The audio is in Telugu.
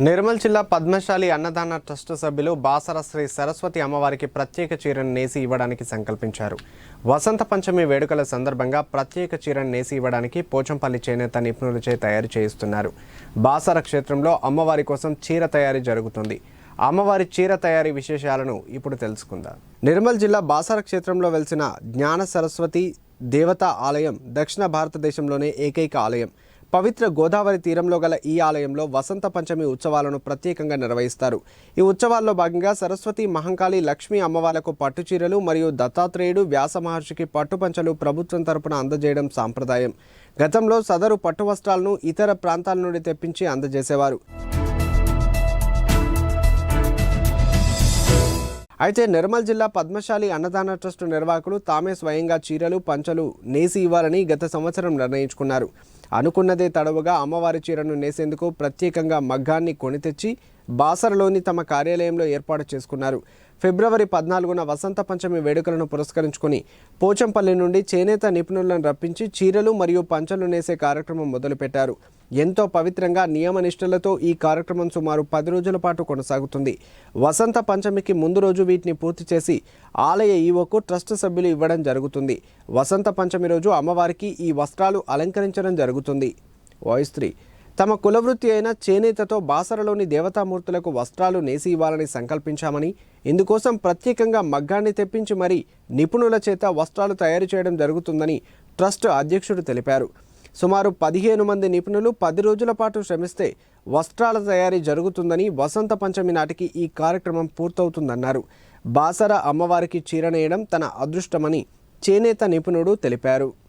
నిర్మల్ జిల్లా పద్మశాలి అన్నదాన ట్రస్ట్ సభ్యులు బాసర శ్రీ సరస్వతి అమ్మవారికి ప్రత్యేక చీరను నేసి ఇవ్వడానికి సంకల్పించారు. వసంత పంచమి వేడుకల సందర్భంగా ప్రత్యేక చీరను నేసి ఇవ్వడానికి పోచంపల్లి చేనేత నిపుణులచే తయారు చేయిస్తున్నారు. బాసర క్షేత్రంలో అమ్మవారి కోసం చీర తయారీ జరుగుతుంది. అమ్మవారి చీర తయారీ విశేషాలను ఇప్పుడు తెలుసుకుందాం. నిర్మల్ జిల్లా బాసర క్షేత్రంలో వెలిసిన జ్ఞాన సరస్వతి దేవతా ఆలయం దక్షిణ భారతదేశంలోనే ఏకైక ఆలయం. పవిత్ర గోదావరి తీరంలో గల ఈ ఆలయంలో వసంత పంచమి ఉత్సవాలను ప్రత్యేకంగా నిర్వహిస్తారు. ఈ ఉత్సవాల్లో భాగంగా సరస్వతి మహంకాళి లక్ష్మీ అమ్మవార్లకు పట్టు చీరలు మరియు దత్తాత్రేయుడు వ్యాస మహర్షికి పట్టు పంచలు ప్రభుత్వం తరపున అందజేయడం సాంప్రదాయం. గతంలో సదరు పట్టు వస్త్రాలను ఇతర ప్రాంతాల నుండి తెప్పించి అందజేసేవారు. అయితే నిర్మల్ జిల్లా పద్మశాలి అన్నదాన ట్రస్టు నిర్వాహకులు తామే స్వయంగా చీరలు పంచలు నేసి ఇవ్వాలని గత సంవత్సరం నిర్ణయించుకున్నారు. అనుకున్నదే తడవుగా అమ్మవారి చీరను నేసేందుకు ప్రత్యేకంగా మగ్గాన్ని కొని తెచ్చి బాసరలోని తమ కార్యాలయంలో ఏర్పాటు చేసుకున్నారు. ఫిబ్రవరి పద్నాలుగున వసంత పంచమి వేడుకలను పురస్కరించుకొని పోచంపల్లి నుండి చేనేత నిపుణులను రప్పించి చీరలు మరియు పంచలు నేసే కార్యక్రమం మొదలుపెట్టారు. ఎంతో పవిత్రంగా నియమనిష్టలతో ఈ కార్యక్రమం సుమారు పది రోజుల పాటు కొనసాగుతుంది. వసంత పంచమికి ముందు రోజు వీటిని పూర్తి చేసి ఆలయ ఈవోకు ట్రస్ట్ సభ్యులు ఇవ్వడం జరుగుతుంది. వసంత పంచమి రోజు అమ్మవారికి ఈ వస్త్రాలు అలంకరించడం జరుగుతుంది. వాయిస్ త్రీ తమ కులవృత్తి అయిన చేనేతతో బాసరలోని దేవతామూర్తులకు వస్త్రాలు నేసి ఇవ్వాలని సంకల్పించామని ఇందుకోసం ప్రత్యేకంగా మగ్గాన్ని తెప్పించి మరీ నిపుణుల చేత వస్త్రాలు తయారు చేయడం జరుగుతుందని ట్రస్ట్ అధ్యక్షుడు తెలిపారు. సుమారు పదిహేను మంది నిపుణులు పది రోజుల పాటు శ్రమిస్తే వస్త్రాల తయారీ జరుగుతుందని వసంత పంచమి నాటికి ఈ కార్యక్రమం పూర్తవుతుందన్నారు. బాసర అమ్మవారికి చీరనేయడం తన అదృష్టమని చేనేత నిపుణుడు తెలిపారు.